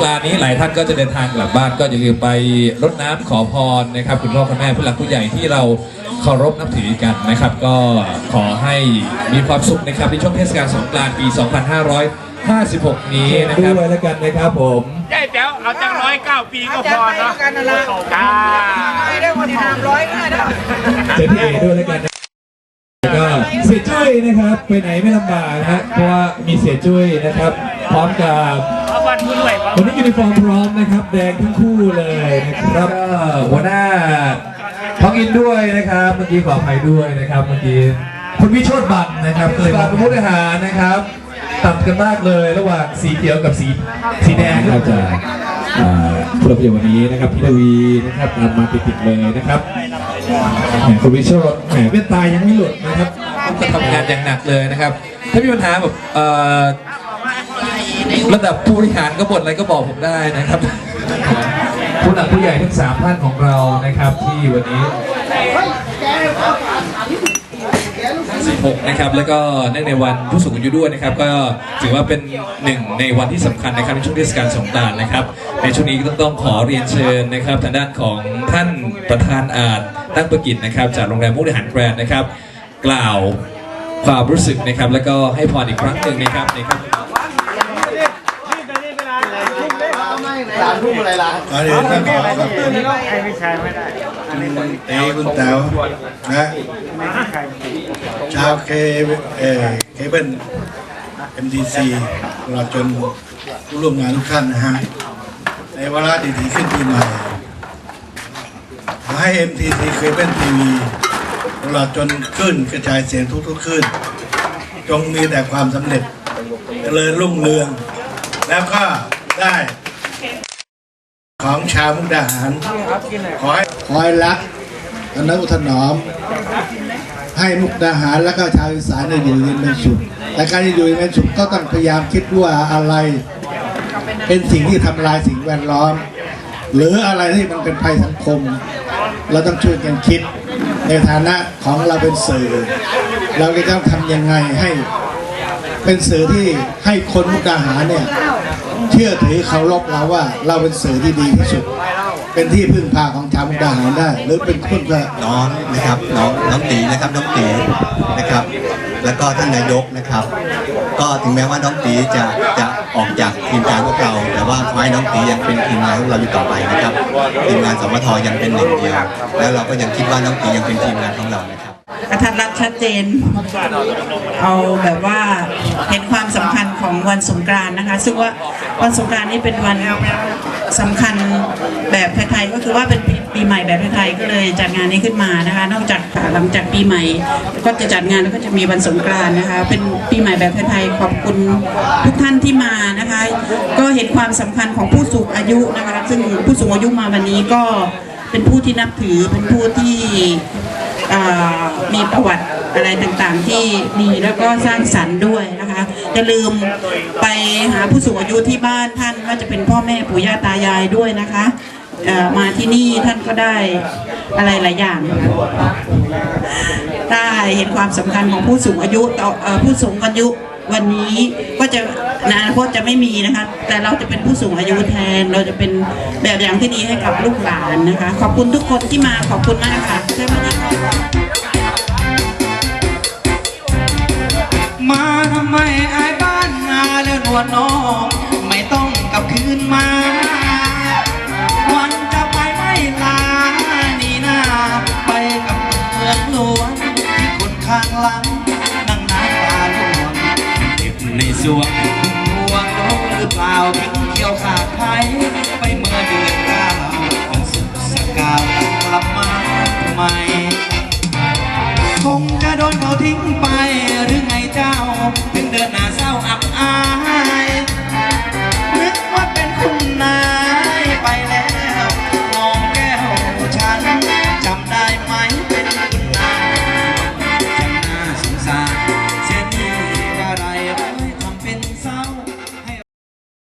กรานต์นี้หลายท่านก็จะเดินทางกลับบ้านก็อย่าลืมไปรดน้ำขอพรนะครับ คุณพ่อคุณแม่ผู้หลักผู้ใหญ่ที่เราเคารพนับถือกันนะครับ ก็ขอให้มีความสุขนะครับในช่วงเทศกาลสงกรานต์ปี 2556 นี้นะครับ ด้วยแล้วกันนะครับผมใช่แจ๋วเอาจังร้อยเก้าปีก็พอเนาะกันนั่นละจ้าไม่ได้วันที่ห้าร้อยง่ายนะเจพี่เอด้วยแล้วกันนะแล้วก็เสียจุ้ยนะครับ ไปไหนไม่ลำบากนะฮะเพราะว่ามีเสียจุ้ยนะครับ พร้อมกับเอาวั นผู้ด้วยวันนี้ยูนิฟอร์มพร้อมนะครับ แดงทั้งคู่เลยนะครับก็หัวหน้าท้องอินด้วยนะครับ เมื่อกี้ขออภัยด้วยนะครับ เมื่อกี้คุณวิโชตบัตรนะครับเคยมาเป็นผู้บริหารนะครับตัดกันมากเลยระหว่างสีเขียวกับสีสีแดงเราจะผู้รับเกียรติวันนี้นะครับพี่ทวีนะครับตามมาติดๆเลยนะครับแหมคุณวิโชตแหมเว้นตายังไม่หลุดนะครับจะทำงานอย่างหนักเลยนะครับ ถ้ามีปัญหาแบบเอ่อ ระดับผู้บริหารก็บ่นอะไรก็บอกผมได้นะครับผู้หลักผู้ใหญ่ทั้งสามท่านของเรานะครับที่วันนี้16นะครับแล้วก็เนื่องในวันผู้สูงอายุด้วยนะครับ ก็ถือว่าเป็นหนึ่งในวันที่สำคัญนะครับในช่วงเทศกาลสงกรานต์นะครับ ในช่วงนี้ก็ต้องต้องขอเรียนเชิญนะครับ ทางด้านของท่านประธานอาจตั้งประกิจนะครับ จากโรงแรมมุกดาหารแกรนด์นะครับ กล่าวความรู้สึกนะครับ แล้วก็ให้พรอีกครั้งหนึ่งนะครับในครับ สามทุ่มอะไรล่ะก่อนอื่นต้องขอขอบคุณไม่ใช่ไม่ได้เต้คุณแต๋วนะชาวเคเอเคเบิลเอ็มดีซีตลอดจนผู้ร่วมงานทุกท่านนะฮะในวาระดีๆขึ้นปีใหม่ขอให้ MTT เคเบิลทีวีตลอดจนขึ้นกระจายเสียงทุกๆขึ้น จงมีแต่ความสำเร็จเจริญรุ่งเรือง แล้วก็ได้ ของชาวมุกดาหารขอให้คอยรักอนุถนอม ให้มุกดาหารและก็ชาวอีสานเนี่ยอยู่เย็นเป็นสุขแต่การจะอยู่เย็นเป็นสุขก็ต้องพยายามคิดว่าอะไร เป็นสิ่งที่ทำลายสิ่งแวดล้อม หรืออะไรที่มันเป็นภัยสังคม เราต้องช่วยกันคิด ในฐานะของเราเป็นสื่อ เราจะต้องทำยังไงให้ เป็นสื่อที่ให้คนมุกดาหารเนี่ยเชื่อถือเคารพเราว่า เราเป็นสื่อที่ดีที่สุด เป็นที่พึ่งพาของชาวมุกดาหารได้ หรือเป็นพึ่งพาน้องนะครับน้องน้องตีนะครับน้องตีนะครับ แล้วก็ท่านนายกนะครับ ก็ถึงแม้ว่าน้องตีจะจะออกจากทีมงานพวกเรา แต่ว่าขอให้น้องตียังเป็นทีมงานของเราอยู่ต่อไปนะครับทีมงานสมทยังเป็นหนึ่งเดียว แล้วเราก็ยังคิดว่าน้องตียังเป็นทีมงานของเรานะครับ กระทัดรัดชัดเจน เอาแบบว่าเห็นความสำคัญของวันสงกรานต์นะคะ ซึ่งว่าวันสงกรานต์นี่เป็นวันสำคัญแบบไทยๆก็คือว่าเป็นปีปีใหม่แบบไทยๆก็เลยจัดงานนี้ขึ้นมานะคะ นอกจากหลังจากปีใหม่ ก็จะจัดงานแล้วก็จะมีวันสงกรานต์นะคะ เป็นปีใหม่แบบไทยๆขอบคุณทุกท่านที่มานะคะ ก็เห็นความสำคัญของผู้สูงอายุนะคะ ซึ่งผู้สูงอายุมาวันนี้ก็เป็นผู้ที่นับถือเป็นผู้ที่ มีประวัติอะไรต่างๆที่ดีแล้วก็สร้างสรรค์ด้วยนะคะอย่าลืมไปหาผู้สูงอายุที่บ้านท่านว่าจะเป็นพ่อแม่ปู่ย่าตายายด้วยนะคะมาที่นี่ท่านก็ได้อะไรหลายอย่างได้เห็นความสำคัญของผู้สูงอายุต่อเอ่อผู้สูงอายุ วันนี้ก็จะในอนาคตจะไม่มีนะคะ แต่เราจะเป็นผู้สูงอายุแทน เราจะเป็นแบบอย่างที่ดีให้กับลูกหลานนะคะ ขอบคุณทุกคนที่มาขอบคุณมากค่ะ สวงห่วงน้องหรือเปล่าทิ้งเที่ยวขาดไทยไปเมื่อเดือนเก้าวันสุขสกาวกลับมาทำไม คงจะโดนเขาทิ้งไป